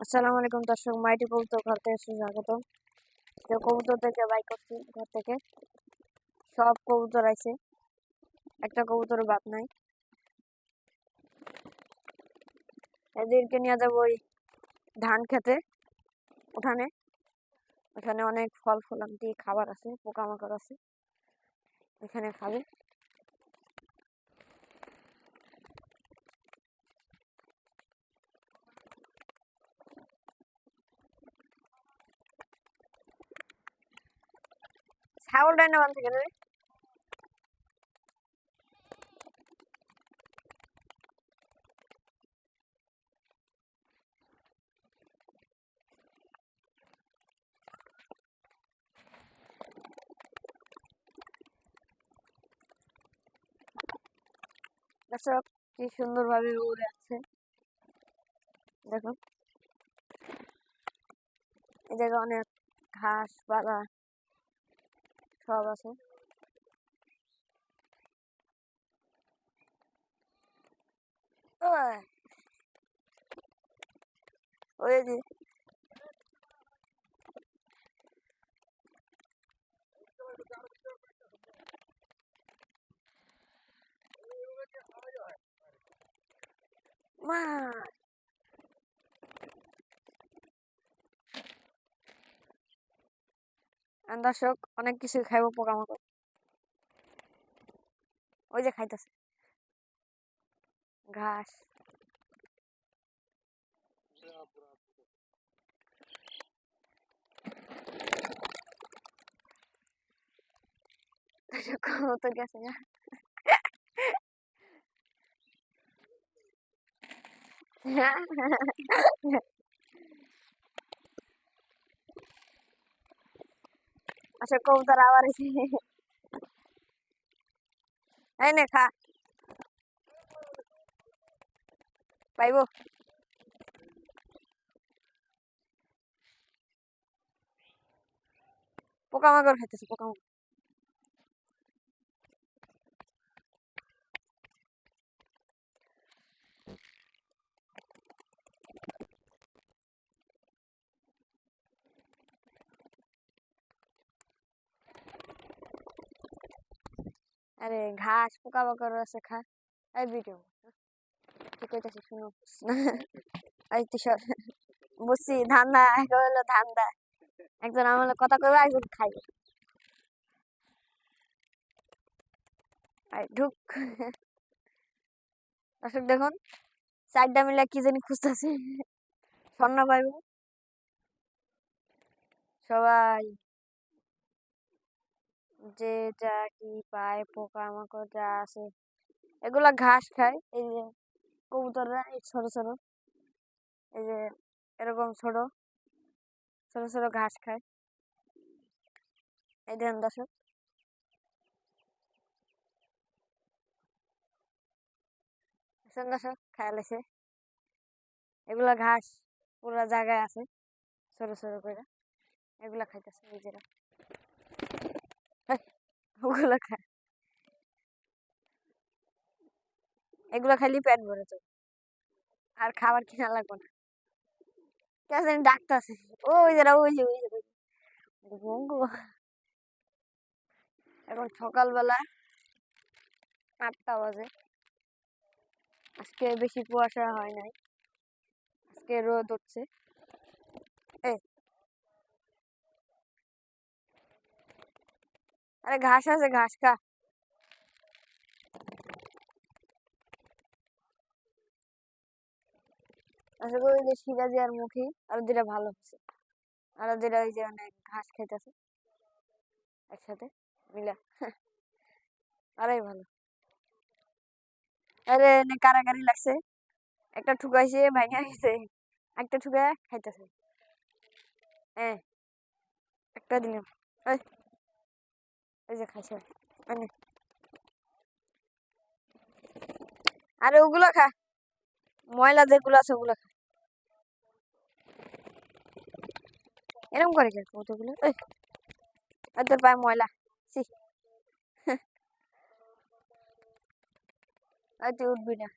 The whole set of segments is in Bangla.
আসসালামু আলাইকুম দর্শক, মাইটি কবুতর ঘর থেকে স্বাগত তো কবুতর থেকে বাই করছি ঘর থেকে। সব কবুতর আছে, একটা কবুতর বাদ নাই। এদেরকে নিয়ে যাব ওই ধান খেতে, উঠানে। ওখানে অনেক ফল ফলান্তি খাবার আছে, পোকামাকড় আছে। এখানে খাবে। ছাগলটাই না বান থেকে কি সুন্দরভাবে উড়ে আছে দেখো। এই জায়গায় অনেক ঘাস পালা। সব আছে ওই ওই যে দর্শক অনেক কিছু খাইব পোকামাকড়। ওই যে খাইতেছে। ঘাস। গেছে না। আচ্ছা কবুতর আবার এসে এই নে খা পাইব পোকামাকড় খাইতেছে পোকামাকড় আরে ঘাস পোকা পোকামাকড় আছে খা। এই ভিডিও কি কইতাছি শুনো। এই তো সব। ধান্দা এক হলো ধান্দা। একজন আমার কথা কইবে একজন খাইবে। ঢুক। দর্শক দেখুন চারটা মিলে কি জানি খুঁজতেছে। স্বর্ণ পাইব। সবাই। যে যা কি পায়, পোকামাকড় যা আছে, এগুলা ঘাস খায়। এই যে কবুতররা, এই ছোট ছোট, এই যে এরকম ছোট ছোট ছোট ঘাস খায়। এই দেখেন দর্শক। দর্শক খায় লেছে এগুলা ঘাস পুরা জায়গায় আছে, ছোট ছোট করে। এগুলা খাইতেছে নিজেরা। ওগুলা খায় এগুলা খালি পেট ভরে তো আর খাবার কিনা লাগবে না। কে জানি ডাকতেছে ওই যারা ওই যে, ওই এখন সকালবেলা আটটা বাজে। আজকে বেশি কুয়াশা হয় নাই। আজকে রোদ হচ্ছে এই আরে ঘাস আছে, ঘাস খা। আশা করি যে সিরাজি আর মুখী আর দুটা ভালো হচ্ছে। আর দুটা ওই যে অনেক ঘাস খাইতেছে একসাথে মিলা। আরাই ভালো। আরে নে কারাকারি লাগছে। একটা ঠুকাইছে ভাঙা গেছে। একটা ঠুকায় খাইতেছে। হ্যাঁ একটা দিলাম। ওই যে খাইছে। আরে ওগুলো খা। ময়লা যেগুলো আছে ওগুলো খা। এরকম করে কে কতগুলো তোর পায়ে ময়লা। সি আর তুই উঠবি না।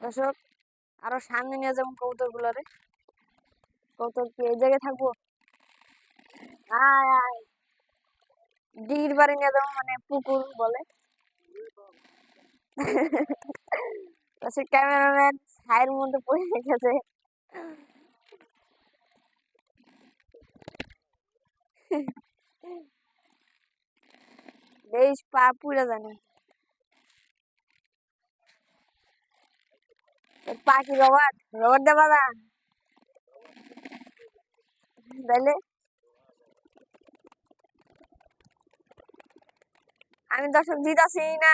দর্শক, আরও সামনে নিয়ে যাব কবুতর গুলারে কবুতর কি, এই জায়গায় থাকব? আয় আয়। ডিগির বাড়ি নিয়ে যাব মানে পুকুর বলে। দর্শক ক্যামেরাম্যান ছায়ের মধ্যে পড়ে গেছে। বেশ পা পুড়ে জানি। পা কি রবার রবার না আমি দর্শক দিতাছি না,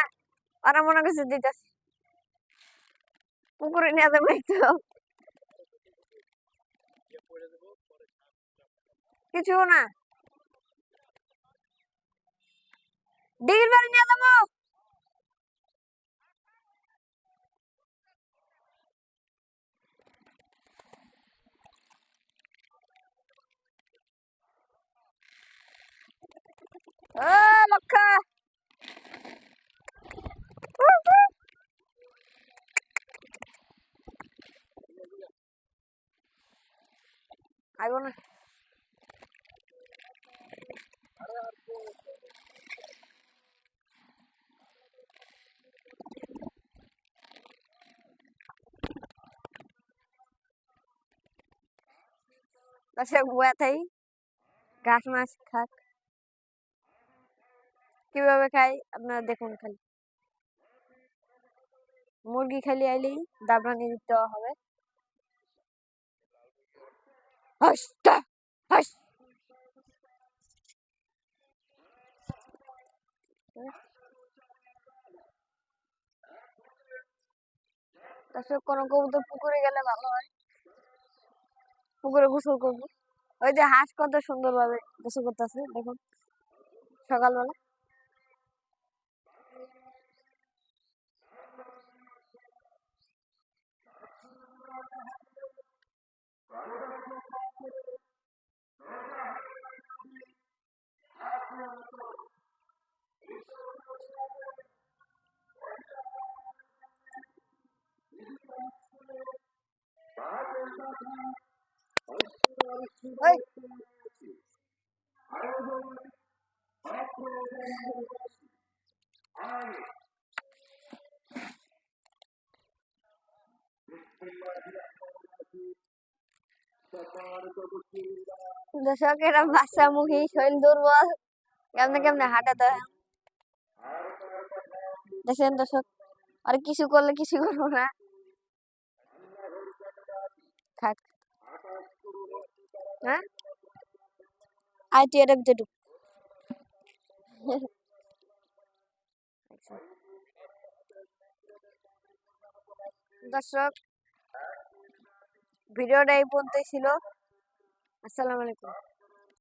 ওরা মনে করছে দিতাছি। পুকুরে নিয়ে যাব একটু। কিছু না। ডিগির বাড়ি নিয়ে যাব। আইব না দর্শক বুয়াতেই ঘাস মাছ খাক কীভাবে খাই আপনারা দেখুন খালি মুরগি খালি আইলেই দাবরানি দিতে হবে হাসটা হাস দর্শক কোনো কবুতর পুকুরে গেলে ভালো হয়। পুকুরে গোসল করব। ওই যে হাঁস কত সুন্দর ভাবে গোসল করতেছে, দেখুন। সকালবেলা ওই দর্শক এরা বাচ্চা মুখী শরীর দুর্বল। কেমনে কেমনে হাঁটাতে দেখছেন দর্শক, আর কিছু করলে কিছু করব না। থাক। হ্যাঁ? আয়, তুই এটা ভিতরে। দর্শক, ভিডিওটা এই পর্যন্তই ছিল। আসসালামু আলাইকুম।